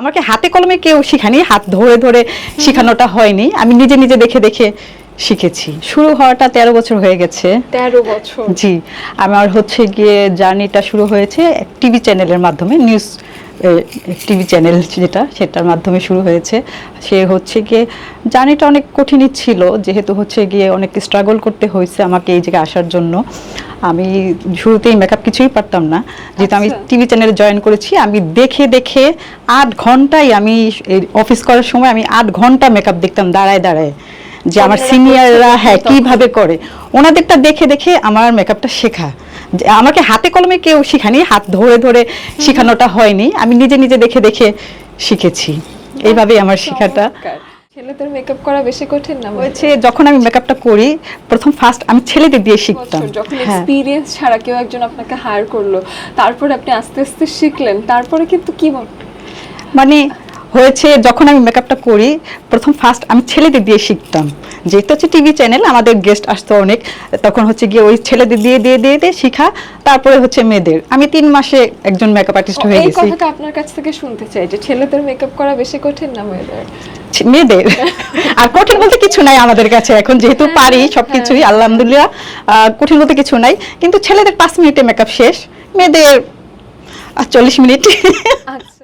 আমাকে হাতে কলমে কেউ শিখানি হাত ধরে ধরে শেখানোটা হয়নি। আমি নিজে নিজে দেখে দেখে শিখেছি। শুরু হওয়াটা তেরো বছর হয়ে গেছে। তেরো বছর। জি আমার হচ্ছে গিয়ে জার্নিটা শুরু হয়েছে টিভি চ্যানেলের মাধ্যমে নিউজ টিভি চ্যানেল যেটা সেটার মাধ্যমে শুরু হয়েছে। সে হচ্ছে গিয়ে জার্নিটা অনেক কঠিনই ছিল যেহেতু হচ্ছে গিয়ে অনেক স্ট্রাগল করতে হয়েছে আমাকে এই জায়গায় আসার জন্য। আমি শুরুতেই মেকআপ কিছুই পারতাম না। যেহেতু আমি। টিভি চ্যানেলে জয়েন করেছি আমি দেখে দেখে আট ঘন্টাই আমি অফিস করার সময় আমি আট ঘণ্টা মেকআপ দেখতাম দাঁড়ায় দাঁড়ায়। যে আমার সিনিয়ররা হ্যাঁ। কীভাবে করে? ওনাদেরটা দেখে দেখে আমার মেকআপটা শেখা। আমাকে হাতে কলমে কেউ শিখানি হাত ধরে ধরে শেখানোটা হয়নি। আমি নিজে নিজে দেখে দেখে শিখেছি। এইভাবেই আমার শেখাটা। ছেলেদের মেকআপ করা বেশি কঠিন না হচ্ছে যখন আমি মেকআপটা করি প্রথম ফার্স্ট আমি ছেলেদের দিয়ে শিখতাম। যখন হ্যাঁ। এক্সপিরিয়েন্স ছাড়া কেউ একজন আপনাকে হায়ার করল তারপরে আপনি আস্তে আস্তে শিখলেন তারপরে কিন্তু কি মানে হয়েছে যখন আমি মেকআপটা করি প্রথম ফার্স্ট আমি ছেলেদের দিয়ে শিখতাম। যেহেতু হচ্ছে টিভি চ্যানেল আমাদের গেস্ট আসতো অনেক তখন হচ্ছে গিয়ে ওই ছেলেদের দিয়ে দিয়ে দিয়ে দিয়ে শিখা তারপরে হচ্ছে মেয়েদের। আমি তিন মাসে একজন মেকআপ আর্টিস্ট হয়ে এই গেছি। কথাটা আপনার কাছ থেকে শুনতে চাই যে ছেলেদের মেকআপ করা বেশি কঠিন না মেয়েদের? মেয়েদের? আর কঠিন বলতে কিছু নাই আমাদের কাছে এখন যেহেতু হ্যাঁ, পারি সবকিছুই আলহামদুলিল্লাহ। কঠিন বলতে কিছু নাই কিন্তু ছেলেদের পাঁচ মিনিটে মেকআপ শেষ মেয়েদের চল্লিশ মিনিট। আচ্ছা।